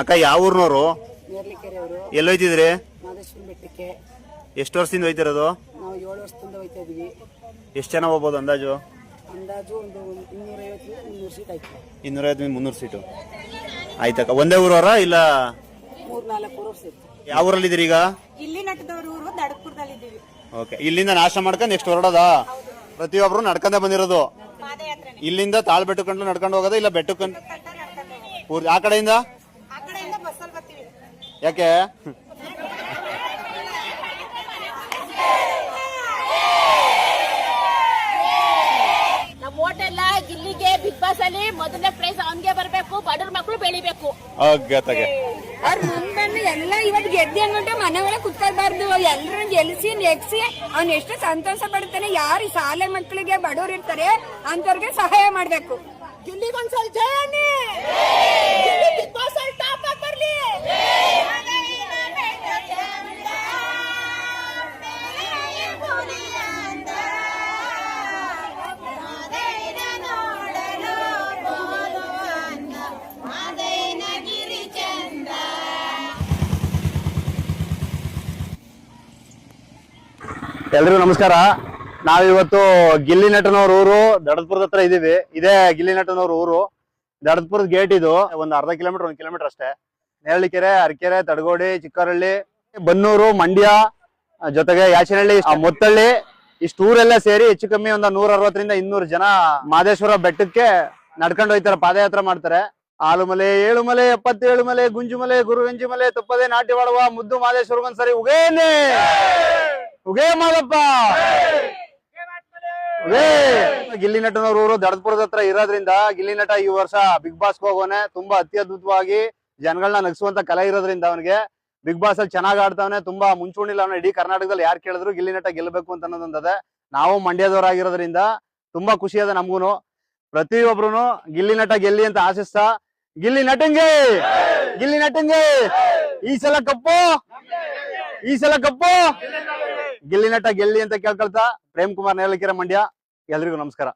ಅಕ್ಕ ಯಾವ ಊರ್ನವ್ರು? ಎಲ್ಲಿ ಹೋಯ್ತಿದ್ರಿ? ಬೆಟ್ಟಕ್ಕೆ. ಎಷ್ಟು ವರ್ಷದಿಂದ ಹೋಯ್ತಿರೋದು? ನಾವು ಏಳು ವರ್ಷದಿಂದ ಹೋಯ್ತಾ ಇದೀವಿ. ಎಷ್ಟು ಜನ ಹೋಗ್ಬೋದು ಅಂದಾಜು? ಅಂದಾಜು ಒಂದು ಇನ್ನೂರೈವತ್ತು ಮುನ್ನೂರು ಸೀಟ್ ಆಯ್ತು. ಮುನ್ನೂರು ಸೀಟು. ಆಯ್ತಕ್ಕ ಒಂದೇ ಊರವರ ಇಲ್ಲ? ಯಾವ ಊರಲ್ಲಿದ್ದೀರಿ ಈಗ? ನಟದವ್ರ ಊರು ಓಕೆ ಇಲ್ಲಿಂದ ನಾಶ ಮಾಡ್ಕೊಂಡು ನೆಕ್ಸ್ಟ್ ಹೊರಡೋದಾ? ಪ್ರತಿಯೊಬ್ಬರು ನಡ್ಕೊಂಡೇ ಬಂದಿರೋದು. ಇಲ್ಲಿಂದ ತಾಳ್ ಬೆಟ್ಟಕೊಂಡು ನಡ್ಕೊಂಡು ಹೋಗೋದ ಇಲ್ಲ ಬೆಟ್ಟಕ್ಕಂಡು ಪೂರ್ತಿ ಆ ಕಡೆಯಿಂದ? ಯಾಕೆ? ಗಿಲ್ಲಿಗೆ ಬಿಗ್ ಬಾಸ್ ಅಲ್ಲಿ ಮೊದಲನೇ ಪ್ರೈಸ್ ಅವನ್ಗೆ ಬರಬೇಕು ಬಡವ್ರ ಮಕ್ಕಳು ಬೆಳಿಬೇಕು. ಇವತ್ತು ಗೆದ್ದೆ ಅನ್ಬಿಟ್ಟು ಮನೆ ಒಳಗೆ ಕುತ್ಕೋಬಾರ್ದು ಎಲ್ಲರೂ ಗೆಲ್ಸಿ ನೆಗ್ಸಿ ಅವ್ನ ಎಷ್ಟು ಸಂತೋಷ ಪಡ್ತಾನೆ ಯಾರು ಶಾಲೆ ಮಕ್ಕಳಿಗೆ ಬಡವ್ರು ಇರ್ತಾರೆ ಅಂತವ್ರಿಗೆ ಸಹಾಯ ಮಾಡ್ಬೇಕು. ಗಿಲ್ಲಿಗೊಂದ್ಸಲ ಜಯ ಎಲ್ರಿಗೂ ನಮಸ್ಕಾರ. ನಾವಿವತ್ತು ಗಿಲ್ಲಿ ನಟನವ್ರ ಊರು, ದಡದ್ಪುರದ ಹತ್ರ ಇದೀವಿ. ಇದೇ ಗಿಲ್ಲಿ ನಟನವ್ರ ಊರು. ದಡದ್ಪುರದ ಗೇಟ್ ಇದು, ಒಂದು ಅರ್ಧ ಕಿಲೋಮೀಟರ್ ಒಂದು ಕಿಲೋಮೀಟರ್ ಅಷ್ಟೇ. ನೇರಳಿಕೆರೆ ಅರಕೆರೆ ತಡಗೋಡಿ ಚಿಕ್ಕರಳ್ಳಿ ಬನ್ನೂರು, ಮಂಡ್ಯ, ಜೊತೆಗೆ ಯಾಚನಹಳ್ಳಿ ಮುತ್ತಳ್ಳಿ. ಇಷ್ಟು ಊರೆಲ್ಲ ಸೇರಿ ಹೆಚ್ಚು ಕಮ್ಮಿ ಒಂದ್ ನೂರ ಅರವತ್ತರಿಂದ ಇನ್ನೂರು ಜನ ಮಾದೇಶ್ವರ ಬೆಟ್ಟಕ್ಕೆ ನಡ್ಕೊಂಡು ಹೋಯ್ತಾರೆ ಪಾದಯಾತ್ರೆ ಮಾಡ್ತಾರೆ. ಆಲುಮಲೆ, ಏಳುಮಲೆ, ಎಪ್ಪತ್ತೇಳು ಮಲೆ, ಗುಂಜುಮಲೆ ಗುರುಗಂಜಿ ಮಲೆ ತುಪ್ಪದೆ ನಾಟಿ ಮಾಡುವ ಮುದ್ದು ಮಾದೇಶ್ವರಗೊಂದ್ಸರಿ ಉಗೇನೆ. ಉಗೇ ಮಾದಪ್ಪ. ಉಗೇ. ಗಿಲ್ಲಿ ನಟನವ್ರ ಊರು ದಡದ್ಪುರದ ಹತ್ರ ಇರೋದ್ರಿಂದ ಗಿಲ್ಲಿ ನಟ ಈ ವರ್ಷ ಬಿಗ್ ಬಾಸ್ ಹೋಗೋನೆ. ತುಂಬಾ ಅತ್ಯದ್ಭುತವಾಗಿ ಜನಗಳನ್ನ ನಗಿಸುವಂತ ಕಲೆ ಇರೋದ್ರಿಂದ ಅವನಿಗೆ. ಬಿಗ್ ಬಾಸ್ ಅಲ್ಲಿ ಚೆನ್ನಾಗ್ ಆಡ್ತಾವನೆ. ತುಂಬಾ ಮುಂಚೂಣಿಲ್ಲ ಅವನ ಇಡೀ ಕರ್ನಾಟಕದಲ್ಲಿ ಯಾರು ಕೇಳಿದ್ರು ಗಿಲ್ಲಿ ನಟ ಗೆಲ್ಲಬೇಕು ಅಂತ ಅನ್ನೋದೊಂದದೆ ನಾವು ಮಂಡ್ಯದವರಾಗಿರೋದ್ರಿಂದ ತುಂಬಾ ಖುಷಿ ಅದ ನಮ್ಗೂನು. ಪ್ರತಿಯೊಬ್ರು ಗಿಲ್ಲಿ ನಟ ಗೆಲ್ಲಿ ಅಂತ ಆಶಿಸ್ತಾ, ಗಿಲ್ಲಿ ನಟಂಗೆ! ಗಿಲ್ಲಿ ನಟಂಗೆ! ಈ ಸಲ ಕಪ್ಪು! ಈ ಸಲ ಕಪ್ಪು! ಗಿಲ್ಲಿ ನಟ ಗೆಲ್ಲಿ ಅಂತ ಕೇಳ್ಕೊಳ್ತಾ ಪ್ರೇಮ್ ಕುಮಾರ್ ನೇಲಕಿರ ಮಂಡ್ಯ. ಎಲ್ರಿಗೂ ನಮಸ್ಕಾರ.